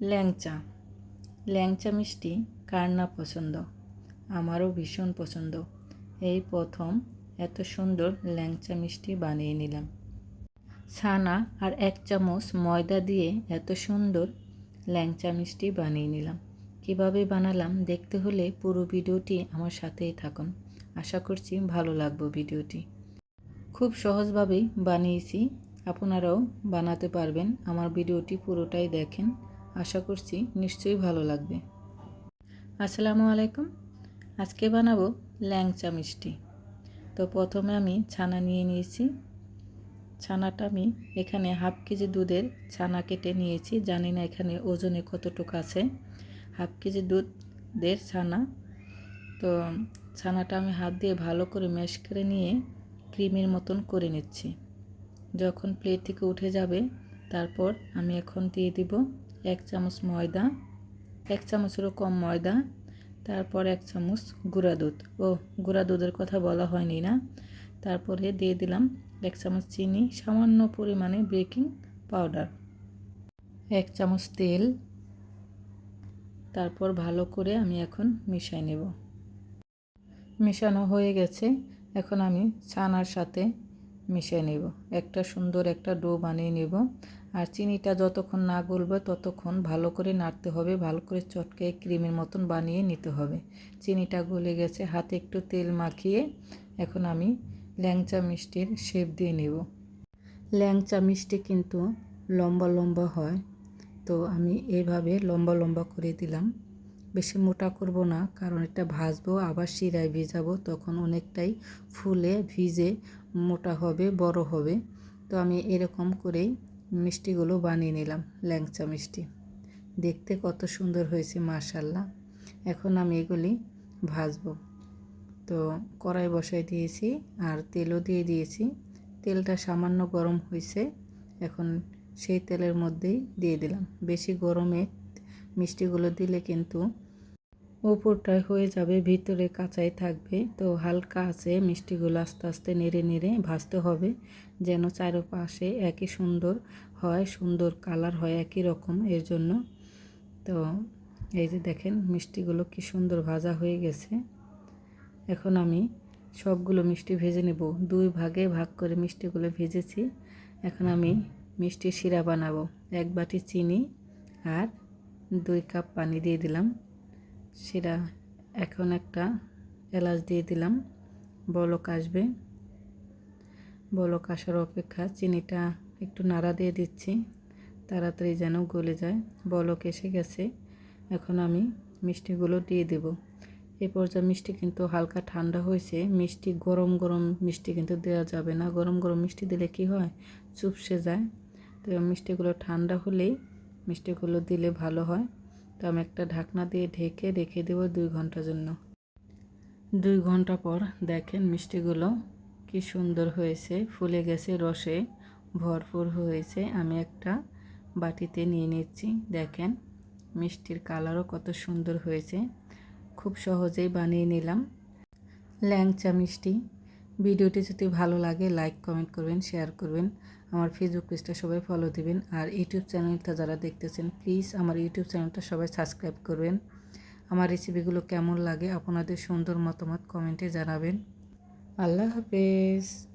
ল্যাংচা। ল্যাংচা মিষ্টি কার না পছন্দ? আমারও ভীষণ পছন্দ। এই প্রথম এত সুন্দর ল্যাংচা মিষ্টি বানিয়ে নিলাম। ছানা আর এক চামচ ময়দা দিয়ে এত সুন্দর ল্যাংচা মিষ্টি বানিয়ে নিলাম। কীভাবে বানালাম দেখতে হলে পুরো ভিডিওটি আমার সাথেই থাকুন। আশা করছি ভালো লাগবে ভিডিওটি। খুব সহজভাবেই বানিয়েছি। আপনারাও বানাতে পারবেন। আমার ভিডিওটি পুরোটাই দেখেন। আশা করছি নিশ্চয়ই ভালো লাগবে। আসসালামু আলাইকুম। আজকে বানাবো ল্যাংচা মিষ্টি। তো প্রথমে আমি ছানা নিয়ে নিয়েছি। ছানাটা আমি এখানে হাফ কেজি দুধের ছানা কেটে নিয়েছি। জানি না এখানে ওজনে কতটুকু আছে। হাফ কেজি দুধের ছানা। তো ছানাটা আমি হাত দিয়ে ভালো করে ম্যাশ করে নিয়ে ক্রিমের মতন করে নিচ্ছি। যখন প্লেট থেকে উঠে যাবে, তারপর আমি এখন দিয়ে দিব এক চামচ ময়দা, এক চামচেরও কম ময়দা, তারপর এক চামচ গুঁড়া দুধ। ও গুঁড়া দুধের কথা বলা হয়নি না। তারপরে দিয়ে দিলাম এক চামচ চিনি, সামান্য পরিমাণে বেকিং পাউডার। এক চামচ তেল। তারপর ভালো করে আমি এখন মিশাই নেব। মেশানো হয়ে গেছে। এখন আমি ছানার সাথে মিশিয়ে নেব। একটা সুন্দর একটা ডো বানিয়ে নেব। আর চিনিটা যতক্ষণ না গলবে ততক্ষণ ভালো করে নাড়তে হবে, ভালো করে চটকে ক্রিমের মতন বানিয়ে নিতে হবে। চিনিটা গলে গেছে, হাতে একটু তেল মাখিয়ে এখন আমি ল্যাংচা মিষ্টির শেপ দিয়ে নেব। ল্যাংচা মিষ্টি কিন্তু লম্বা লম্বা হয়, তো আমি এইভাবে লম্বা লম্বা করে দিলাম। বেশি মোটা করব না, কারণ এটা ভাজবো, আবার শিরায় ভিজাবো, তখন অনেকটাই ফুলে ভিজে মোটা হবে, বড় হবে। তো আমি এরকম করেই মিষ্টিগুলো বানিয়ে নিলাম, ল্যাংচা মিষ্টি। দেখতে কত সুন্দর হয়েছে মাশাল্লাহ এখন আমি এগুলি ভাজবো। তো কড়াই বসাই দিয়েছি আর তেলও দিয়ে দিয়েছি। তেলটা সামান্য গরম হয়েছে, এখন সেই তেলের মধ্যেই দিয়ে দিলাম। বেশি গরমে মিষ্টিগুলো দিলে কিন্তু উপরটায় হয়ে যাবে, ভিতরে কাঁচাই থাকবে। তো হালকা আছে, মিষ্টিগুলো আস্তে আস্তে নেড়ে নেড়ে ভাজতে হবে, যেন চারপাশে একই সুন্দর হয়, সুন্দর কালার হয়, একই রকম। এর জন্য তো এই যে দেখেন, মিষ্টিগুলো কি সুন্দর ভাজা হয়ে গেছে। এখন আমি সবগুলো মিষ্টি ভেজে নেব। দুই ভাগে ভাগ করে মিষ্টিগুলো ভেজেছি। এখন আমি মিষ্টি শিরা বানাবো। এক বাটি চিনি আর দুই কাপ পানি দিয়ে দিলাম। সেটা এখন একটা এলাচ দিয়ে দিলাম। বলক আসবে। বলক আসার অপেক্ষা চিনিটা একটু নাড়া দিয়ে দিচ্ছি, তাড়াতাড়ি যেন গলে যায়। বলক এসে গেছে, এখন আমি মিষ্টিগুলো দিয়ে দেব। এ পর্যায়ে মিষ্টি কিন্তু হালকা ঠান্ডা হয়েছে, মিষ্টি গরম গরম মিষ্টি কিন্তু দেওয়া যাবে না। গরম গরম মিষ্টি দিলে কি হয়? চুপসে যায়। তো মিষ্টিগুলো ঠান্ডা হলেই মিষ্টিগুলো দিলে ভালো হয়। তো আমি একটা ঢাকনা দিয়ে ঢেকে রেখে দেবো দুই ঘণ্টার জন্য। দুই ঘণ্টা পর দেখেন মিষ্টিগুলো কি সুন্দর হয়েছে, ফুলে গেছে, রসে ভরপুর হয়েছে। আমি একটা বাটিতে নিয়ে নিচ্ছি। দেখেন মিষ্টির কালারও কত সুন্দর হয়েছে। খুব সহজেই বানিয়ে নিলাম। ল্যাংচা মিষ্টি। ভিডিওটি যদি ভালো লাগে, লাইক, কমেন্ট করবেন, শেয়ার করবেন। আমার ফেসবুক পেজটা সবাই ফলো দিবেন। আর ইউটিউব চ্যানেলটা যারা দেখতেছেন প্লিজ আমার ইউটিউব চ্যানেলটা সবাই সাবস্ক্রাইব করবেন। আমার রেসিপিগুলো কেমন লাগে, আপনাদের সুন্দর মতামত কমেন্টে জানাবেন। আল্লাহ হাফেজ।